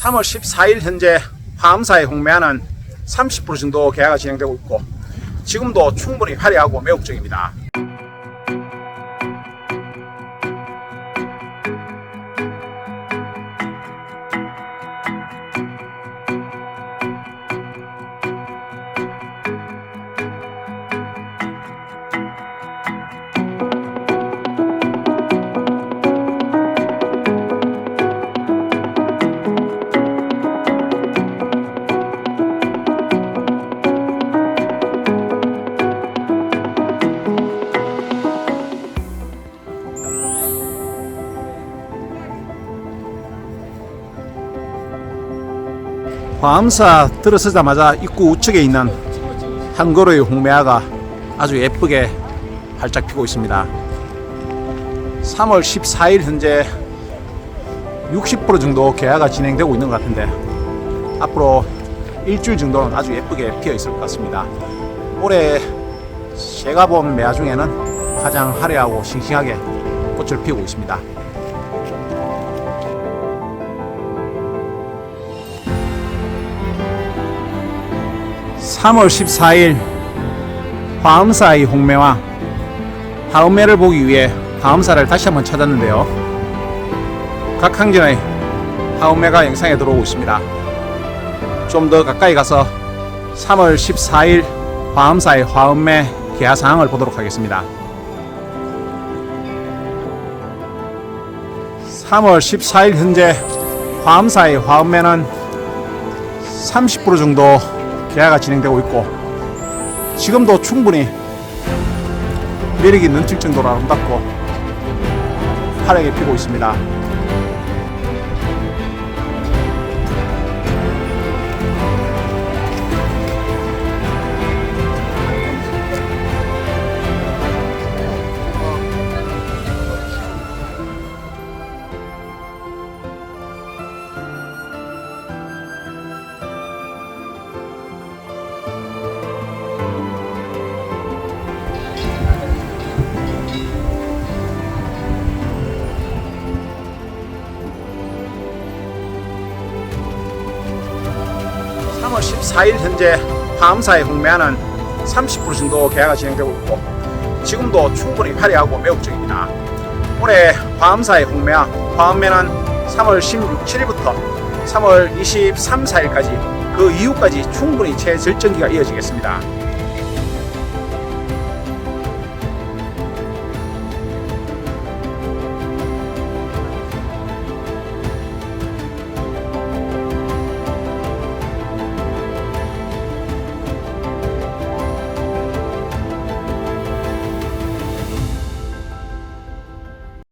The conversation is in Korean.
3월 14일 현재 화엄사의 홍매화는 30% 정도 계약가 진행되고 있고 지금도 충분히 화려하고 매혹적입니다. 화엄사 들어서자마자 입구 우측에 있는 한 그루의 홍매화가 아주 예쁘게 활짝 피고 있습니다. 3월 14일 현재 60% 정도 개화가 진행되고 있는 것 같은데 앞으로 일주일 정도는 아주 예쁘게 피어 있을 것 같습니다. 올해 제가 본 매화 중에는 가장 화려하고 싱싱하게 꽃을 피우고 있습니다. (3월 14일) 화엄사의 홍매와 화엄매를 보기 위해 화엄사를 다시 한번 찾았는데요. 각 항전의 화엄매가 영상에 들어오고 있습니다. 좀 더 가까이 가서 3월 14일 화엄사의 화엄매 개화 상황을 보도록 하겠습니다. 3월 14일 현재 화엄사의 화엄매는 30% 정도 계약가 진행되고 있고 지금도 충분히 매력이 넘칠 정도로 아름답고 화려하게 피고 있습니다. (3월 14일) 현재 화엄사의 홍매화는 (30% 정도 계약가 진행되고 있고 지금도 충분히 화려하고 매혹적입니다. 올해 화엄사의 홍매화 화엄매는 (3월 16, 7일부터) (3월 23, 4일까지) 그 이후까지 충분히 최절정기가 이어지겠습니다